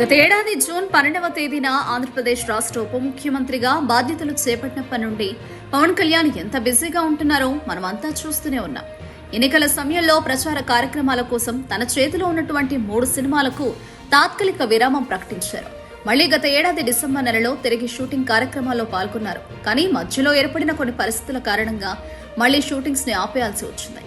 గత ఏడాది జూన్ పన్నెండవ తేదీన ఆంధ్రప్రదేశ్ రాష్ట్ర ఉప ముఖ్యమంత్రిగా బాధ్యతలు చేపట్టినప్పటి నుండి పవన్ కళ్యాణ్ ఎంత బిజీగా ఉంటున్నారో మనమంతా చూస్తూనే ఉన్నాం. ఎన్నికల సమయంలో ప్రచార కార్యక్రమాల కోసం తన చేతిలో ఉన్నటువంటి మూడు సినిమాలకు తాత్కాలిక విరామం ప్రకటించారు. మళ్ళీ గత ఏడాది డిసెంబర్ నెలలో తిరిగి షూటింగ్ కార్యక్రమాల్లో పాల్గొన్నారు. కానీ మధ్యలో ఏర్పడిన కొన్ని పరిస్థితుల కారణంగా మళ్ళీ షూటింగ్స్ని ఆపేయాల్సి వచ్చింది.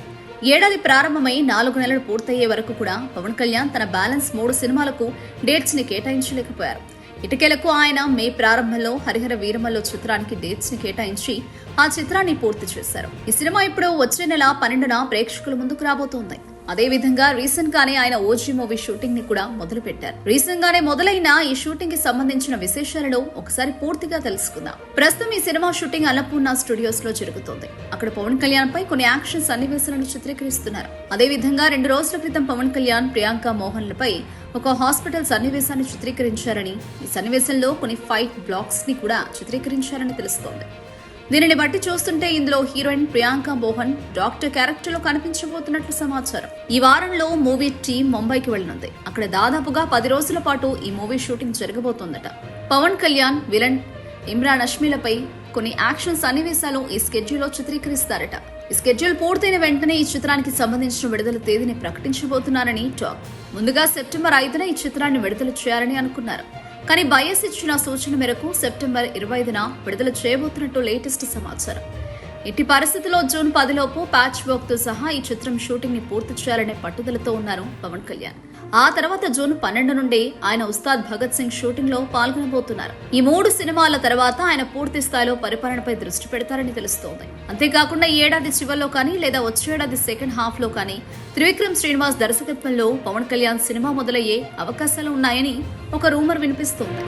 ఏడాది ప్రారంభమై నాలుగు నెలలు పూర్తయ్యే వరకు కూడా పవన్ కళ్యాణ్ తన బ్యాలెన్స్ మూడు సినిమాలకు డేట్స్ని కేటాయించలేకపోయారు. ఇటుకేలకు ఆయన మే ప్రారంభంలో హరిహర వీరమల్లో చిత్రానికి డేట్స్ని కేటాయించి ఆ చిత్రాన్ని పూర్తి చేశారు. ఈ సినిమా ఇప్పుడు వచ్చే నెల పన్నెండున ప్రేక్షకుల ముందుకు రాబోతోంది. అదేవిధంగా రీసెంట్ గానే ఆయన ఓజీ మూవీ షూటింగ్ని కూడా మొదలు పెట్టారు రీసెంట్ గానే మొదలైన ఈ షూటింగ్కి సంబంధించిన విశేషాలను ఒకసారి పూర్తిగా తెలుసుకుందాం. ప్రస్తుతం ఈ సినిమా షూటింగ్ అన్నపూర్ణ స్టూడియోస్లో జరుగుతోంది. అక్కడ పవన్ కళ్యాణ్ పై కొన్ని యాక్షన్ సన్నివేశాలను చిత్రీకరిస్తున్నారు. అదే విధంగా రెండు రోజుల క్రితం పవన్ కళ్యాణ్ ప్రియాంక మోహన్లపై ఒక హాస్పిటల్ సన్నివేశాన్ని చిత్రీకరించారని ఈ సన్నివేశంలో కొన్ని ఫైట్ బ్లాక్స్ని కూడా చిత్రీకరించారని తెలుస్తోంది. దీనిని బట్టి చూస్తుంటే ఇందులో హీరోయిన్ ప్రియాంక మోహన్ డాక్టర్ క్యారెక్టర్లో కనిపించబోతున్నట్లు సమాచారం. ఈ వారంలో మూవీ టీం ముంబైకి వెళ్ళనుంది. అక్కడ దాదాపుగా పది రోజుల పాటు ఈ మూవీ షూటింగ్ జరగబోతోందట. పవన్ కళ్యాణ్ విలన్ ఇమ్రాన్ అష్మిలపై కొన్ని యాక్షన్ సన్నివేశాలు ఈ స్కెడ్యూల్లో చిత్రీకరిస్తారట. ఈ స్కెడ్యూల్ పూర్తయిన వెంటనే ఈ చిత్రానికి సంబంధించిన విడుదల తేదీని ప్రకటించబోతున్నారని టాక్. ముందుగా సెప్టెంబర్ ఐదున ఈ చిత్రాన్ని విడుదల చేయాలని అనుకున్నారు. కానీ బయస్ ఇచ్చిన సూచన మేరకు సెప్టెంబర్ ఇరవై ఐదున విడుదల చేయబోతున్నట్టు లేటెస్ట్ సమాచారం. ఇట్టి పరిస్థితిలో జూన్ పదిలోపు ప్యాచ్ వర్క్తో సహా ఈ చిత్రం షూటింగ్ని పూర్తి చేయాలనే పట్టుదలతో ఉన్నారు పవన్ కళ్యాణ్. ఆ తర్వాత జూన్ పన్నెండు నుండి ఆయన ఉస్తాద్ భగత్ సింగ్ షూటింగ్లో పాల్గొనబోతున్నారు. ఈ మూడు సినిమాల తర్వాత ఆయన పూర్తి స్థాయిలో పరిపాలనపై దృష్టి పెడతారని తెలుస్తోంది. అంతేకాకుండా ఈ ఏడాది చివరిలో కానీ లేదా వచ్చే ఏడాది సెకండ్ హాఫ్లో కానీ త్రివిక్రమ్ శ్రీనివాస్ దర్శకత్వంలో పవన్ కళ్యాణ్ సినిమా మొదలయ్యే అవకాశాలు ఉన్నాయని ఒక రూమర్ వినిపిస్తోంది.